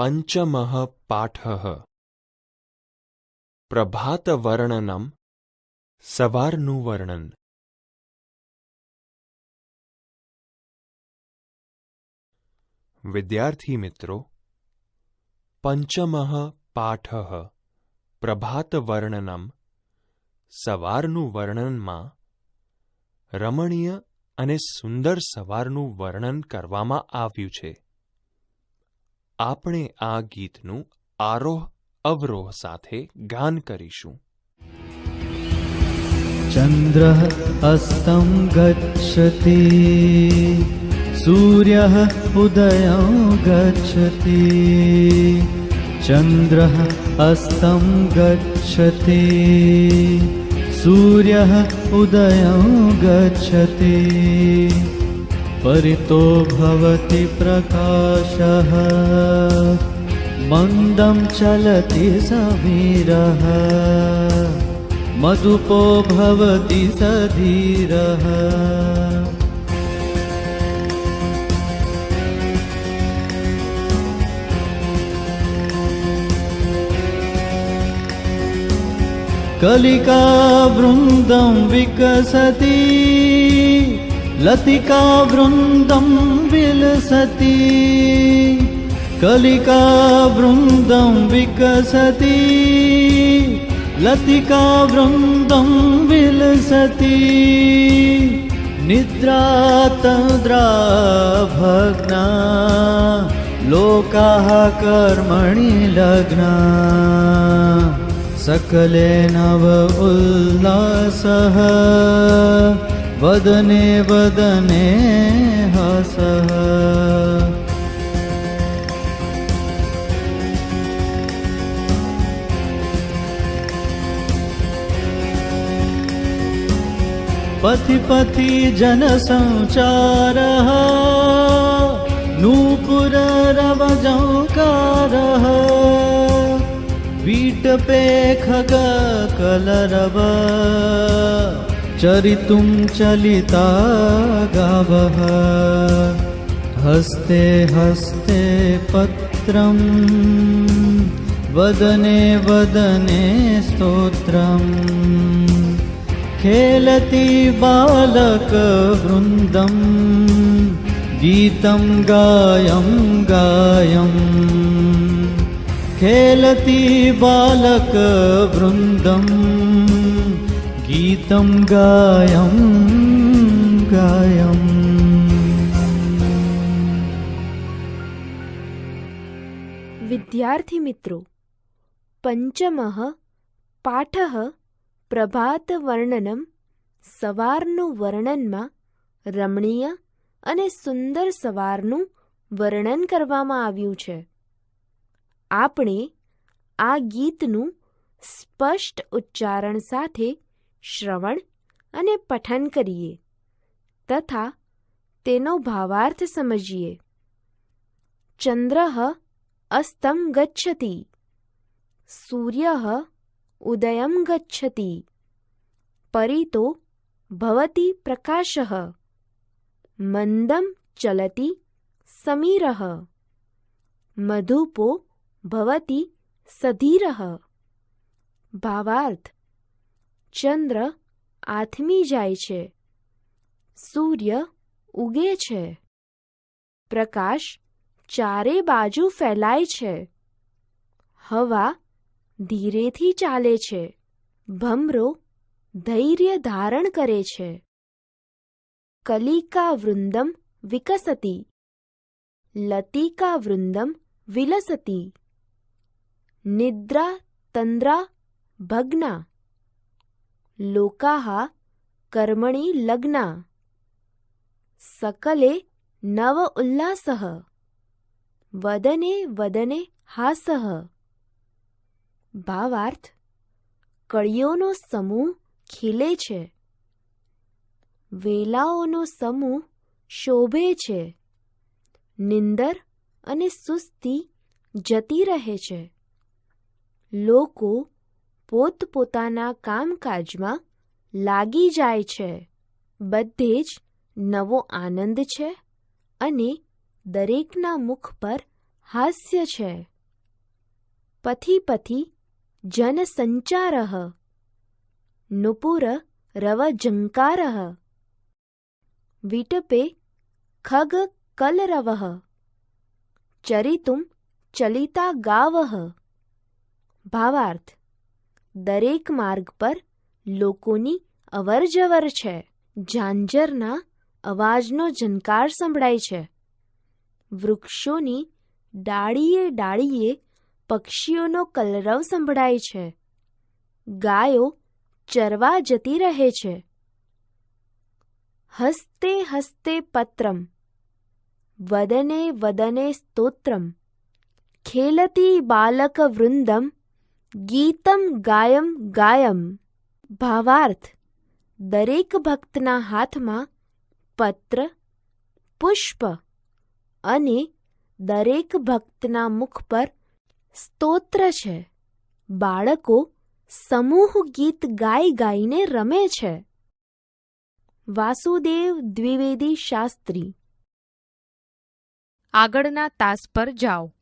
પંચમઃ પાઠઃ પ્રભાતવર્ણનમ સવારનું વર્ણન વિદ્યાર્થી મિત્રો પંચમ પાઠ પ્રભાતવર્ણનમ સવારનું વર્ણનમાં રમણીય અને સુંદર સવારનું વર્ણન કરવામાં આવ્યું છે આપણે આ ગીતનું આરોહ અવરોહ સાથે ગાન કરીશું. ચંદ્ર અસ્તમ ગચ્છતિ, સૂર્ય ઉદય ગચ્છતિ. ચંદ્ર અસ્તમ ગચ્છતિ, સૂર્ય ઉદય ગચ્છતિ. परितो भवति प्रकाशः। मन्दं चलति समीरः। मधुपो भवति सधीरः। कलिकावृन्दं विकसति लतिकावृन्दं विलसति। कलिकावृन्दं विकसति। लतिकावृन्दं विलसति। निद्रा तन्द्रा भग्ना लोकाः कर्मणि लग्ना। सकले नव उल्लासः वदने वदने हसः पथि पथि जनसञ्चारः नूपुररवजङ्कारः वीटपे खगकलरव चरितुं चलिता गावः। हस्ते हस्ते पत्रम् वदने वदने स्तोत्रम् खेलति बालकवृन्दं गीतं गायं गायम् खेलति बालकवृन्दं गीतं गायं गायम् વિદ્યાર્થી મિત્રો પંચમઃ પાઠઃ પ્રભાતવર્ણનમ સવારનું વર્ણનમાં રમણીય અને સુંદર સવારનું વર્ણન કરવામાં આવ્યું છે આપણે આ ગીતનું સ્પષ્ટ ઉચ્ચારણ સાથે શ્રવણ અને પઠન કરીએ, તથા તેનો ભાવાર્થ સમજીએ. ચંદ્ર અસ્તમ ગચ્છતિ, સૂર્ય ઉદયમ ગચ્છતિ, પરિતો ભવતિ પ્રકાશः, મંદમ ચલતિ સમીર, મધુપો ભવતિ સધીરः. ભાવાર્થ ચંદ્ર આથમી જાય છે. સૂર્ય ઉગે છે. પ્રકાશ ચારે બાજુ ફેલાય છે. હવા ધીરેથી ચાલે છે. ભમરો ધૈર્ય ધારણ કરે છે. કલિકા વૃંદમ વિકસતી. લતિકા વૃંદમ વિલસતી. નિદ્રા તંદ્રા ભગ્ના લોકાહ કર્મણિ લગ્ના સકલે નવ ઉલ્લાસઃ વદને વદને હાસઃ ભાવાર્થ કળીઓનો સમૂહ ખીલે છે વેલાઓનો સમૂહ શોભે છે નિંદર અને સુસ્તી જતી રહે છે લોકો પોતપોતાના કામકાજમાં લાગી જાય છે. બધે જ નવો આનંદ છે અને દરેકના મુખ પર હાસ્ય છે. પથી પથી જનસંચારઃ નુપુર રવજંકારઃ વિટપે ખગ કલરવઃ ચરિતુમ ચલિતા ગાવઃ ભાવાર્થ દરેક માર્ગ પર લોકોની અવરજવર છે. ઝાંઝરના અવાજનો ઝંકાર સંભળાય છે. વૃક્ષોની ડાળીએ ડાળીએ પક્ષીઓનો કલરવ સંભળાય છે. ગાયો ચરવા જતી રહે છે. હસ્તે હસ્તે પત્રમ, વદને વદને સ્તોત્રમ, ખેલતી બાલક વૃંદમ ગીતમ ગાયમ ગાયમ. ભાવાર્થ, દરેક ભક્તના હાથમાં પત્ર, પુષ્પ અને દરેક ભક્તના મુખ પર સ્તોત્ર છે. બાળકો સમૂહ ગીત ગાઈ ગાઈને રમે છે. વાસુદેવ દ્વિવેદી શાસ્ત્રી. આગળના તાસ પર જાઓ.